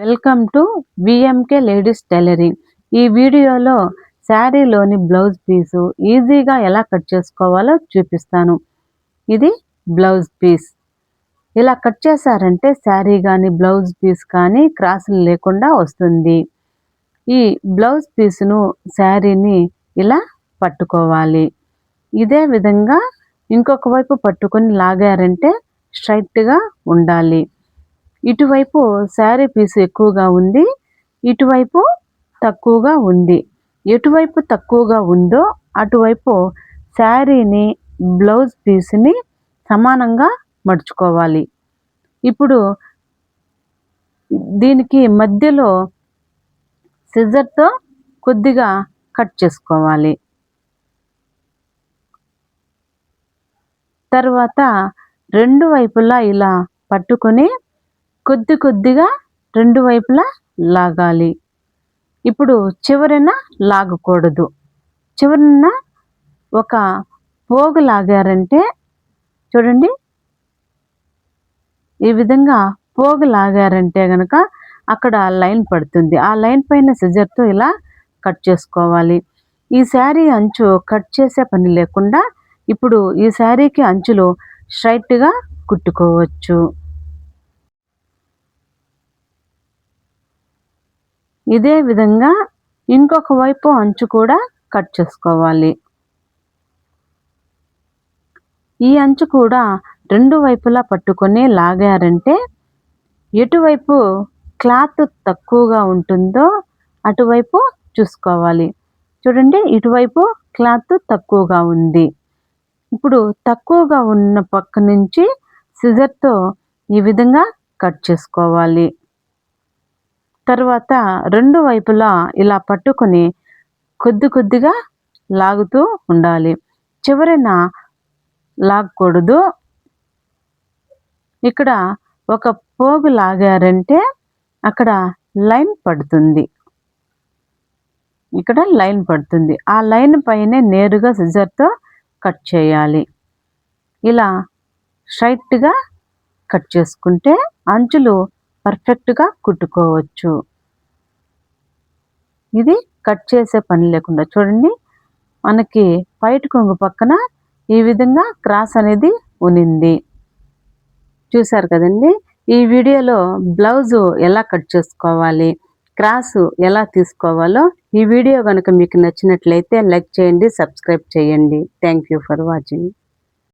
Welcome to VMK ladies tailoring ఈ వీడియోలో శారీలోని blouse piece ఈజీగా ఎలా కట్ చేసుకోవాలో చూపిస్తాను. ఇది బ్లౌజ్ పీస్. ఇలా కట్ చేశారంటే శారీ కానీ బ్లౌజ్ పీస్ కానీ క్రాసులు లేకుండా వస్తుంది. ఈ బ్లౌజ్ పీసును శారీని ఇలా పట్టుకోవాలి. ఇదే విధంగా ఇంకొక వైపు పట్టుకొని లాగారంటే స్ట్రైట్గా ఉండాలి. ఇటువైపు శారీ పీసు ఎక్కువగా ఉంది ఇటువైపు తక్కువగా ఉంది. ఎటువైపు తక్కువగా ఉందో అటువైపు శారీని బ్లౌజ్ పీస్ని సమానంగా మడుచుకోవాలి. ఇప్పుడు దీనికి మధ్యలో సిజర్తో కొద్దిగా కట్ చేసుకోవాలి. తర్వాత రెండు వైపులా ఇలా పట్టుకొని కొద్ది కొద్దిగా రెండు వైపులా లాగాలి. ఇప్పుడు చివరిన లాగకూడదు. చివరిన ఒక పోగు లాగారంటే చూడండి. ఈ విధంగా పోగు లాగారంటే కనుక అక్కడ లైన్ పడుతుంది. ఆ లైన్ పైన సిజర్తో ఇలా కట్ చేసుకోవాలి. ఈ శారీ అంచు కట్ చేసే పని లేకుండా ఇప్పుడు ఈ శారీకి అంచులు స్ట్రైట్గా కుట్టుకోవచ్చు. ఇదే విధంగా ఇంకొక వైపు అంచు కూడా కట్ చేసుకోవాలి. ఈ అంచు కూడా రెండు వైపులా పట్టుకొని లాగారంటే ఎటువైపు క్లాత్ తక్కువగా ఉంటుందో అటువైపు చూసుకోవాలి. చూడండి ఇటువైపు క్లాత్ తక్కువగా ఉంది. ఇప్పుడు తక్కువగా ఉన్న పక్క నుంచి సిజర్తో ఈ విధంగా కట్ చేసుకోవాలి. తర్వాత రెండు వైపులా ఇలా పట్టుకొని కొద్ది కొద్దిగా లాగుతూ ఉండాలి. చివరిన లాగకూడదు. ఇక్కడ ఒక పోగు లాగారంటే అక్కడ లైన్ పడుతుంది. ఇక్కడ లైన్ పడుతుంది. ఆ లైన్ పైనే నేరుగా సిజర్తో కట్ చేయాలి. ఇలా స్ట్రైట్గా కట్ చేసుకుంటే అంచులు పర్ఫెక్ట్గా కుట్టుకోవచ్చు. ఇది కట్ చేసే పని లేకుండా చూడండి. మనకి పైట కొంగు పక్కన ఈ విధంగా క్రాస్ అనేది ఉనింది. చూశారు కదండి? ఈ వీడియోలో బ్లౌజు ఎలా కట్ చేసుకోవాలి క్రాసు ఎలా తీసుకోవాలో ఈ వీడియో కనుక మీకు నచ్చినట్లయితే లైక్ చేయండి సబ్స్క్రైబ్ చేయండి. Thank for watching.